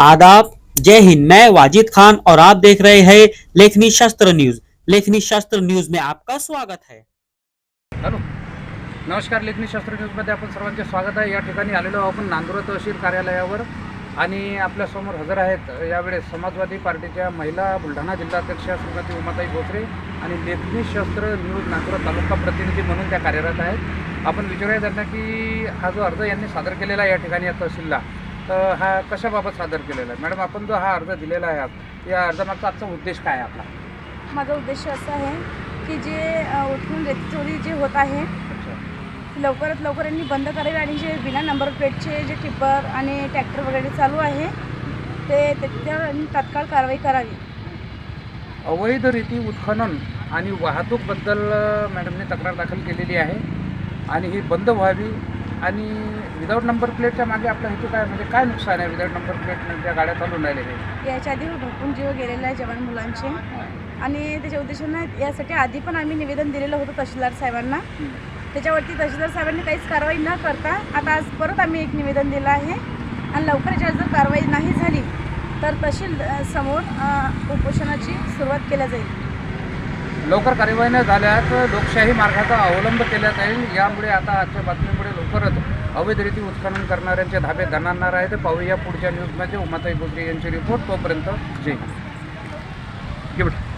आदाब। जय हिंद। मैं वाजिद खान और आप देख रहे हैं लेखनी शास्त्र न्यूज। लेखनी शास्त्र न्यूज में आपका स्वागत है। हॅलो। नमस्कार लेखनी शास्त्र न्यूजमध्ये आपण सर्वांचे स्वागत आहे. या ठिकाणी आलेलो आपण नांदुरा तहसील कार्यालयावर. आणि आपल्यासमोर हजर आहेत यावेळेस समाजवादी पार्टीच्या महिला बुलढाणा जिल्हाध्यक्षा श्रीमती उमाताई भोसरे आणि लेखनी शास्त्र न्यूज नांदुरा तालुका प्रतिनिधी म्हणून त्या कार्यरत आहेत. आपण विचारूया त्यांना की हा जो अर्ज यांनी सादर केलेला या ठिकाणी या तहसीलला तर हा कशाबाबत सादर केलेला आहे? मॅडम आपण जो हा अर्ज दिलेला आहे आज, या अर्जामागचा आजचा उद्देश काय आहे आपला? माझा उद्देश असा आहे की जे उठून रेती चोरी जे होत आहे लवकरात लवकर यांनी बंद करावे आणि जे बिना नंबर प्लेटचे जे टिप्पर आणि ट्रॅक्टर वगैरे चालू आहे ते त्याच्यावर तात्काळ कारवाई करावी. अवैधरीती उत्खनन आणि वाहतूकबद्दल मॅडमने तक्रार दाखल केलेली आहे आणि ही बंद व्हावी आणि विदाऊट नंबर प्लेटच्या मागे आपला हेतू काय? म्हणजे काय नुकसान आहे विदाऊट नंबर प्लेट त्या गाड्या चालून राहिलेल्या याच्या आधी भरपूर जीव गेलेले आहे जवान मुलांचे. आणि त्याच्या उद्देशानं यासाठी आधी पण आम्ही निवेदन दिलेलं होतं तहसीलदार साहेबांना. त्याच्यावरती तहसीलदार साहेबांनी काहीच कारवाई न करता आता आज परत आम्ही एक निवेदन दिलं आहे. आणि लवकर याच्यावर जर कारवाई नाही झाली तर तहसील समोर उपोषणाची सुरुवात केल्या जाईल. लवकर कार्यवाही न झाल्यास लोकशाही मार्गाचा अवलंब केला जाईल. यामुळे आता आजच्या बातमीमुळे लवकरच अवैधरीती उत्खनन करणाऱ्यांचे धाबे दणारणार आहेत. पाहूया पुढच्या न्यूजमध्ये उमाताई गोगरे यांची रिपोर्ट तोपर्यंत जय हिंद.